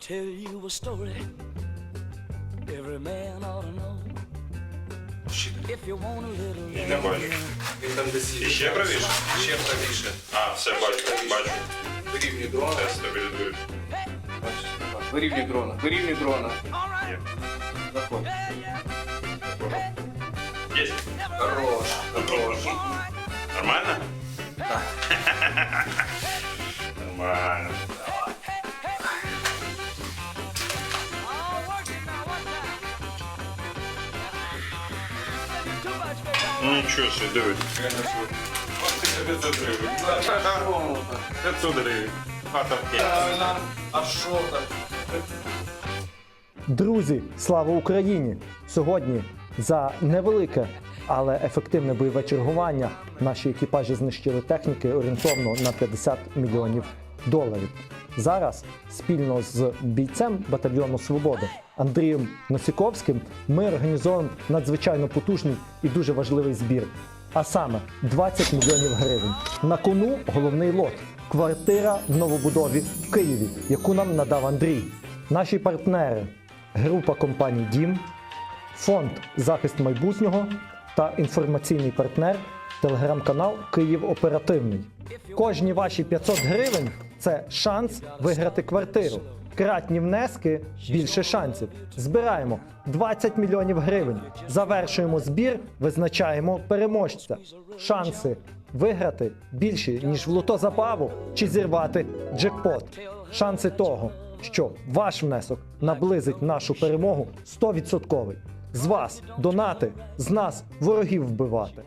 tell you a story every man ought to know. If you want a little Не бачу. Він там десь І ще правіше? Ще правіше. А, все бачу, бачу. Вирівнюй дрона. Все. Бачиш? Вирівнюй дрона. Вирівнюй дрона. Є. Заходь. Є. Хорош. Хорош. Нормально? Так. Ну нічого собі, дивись. 500 гривень. 500 гривень. Хата в Києві. А що так? Друзі, слава Україні! Сьогодні за невелике, але ефективне бойове чергування наші екіпажі знищили техніки орієнтовно на 50 мільйонів доларів. Зараз спільно з бійцем батальйону Свободи Андрієм Носіковським ми організовуємо надзвичайно потужний і дуже важливий збір. А саме 20 мільйонів гривень. На кону головний лот квартира в новобудові в Києві, яку нам надав Андрій. Наші партнери група компаній Дім, фонд Захист майбутнього та інформаційний партнер телеграм-канал Київ Оперативний. Кожні ваші 500 гривень це шанс виграти квартиру. Кратні внески більше шансів. Збираємо 20 мільйонів гривень. Завершуємо збір, визначаємо переможця. Шанси виграти більші, ніж в лото забаву чи зірвати джекпот. Шанси того, що ваш внесок наблизить нашу перемогу 100%. З вас донати, з нас ворогів вбивати.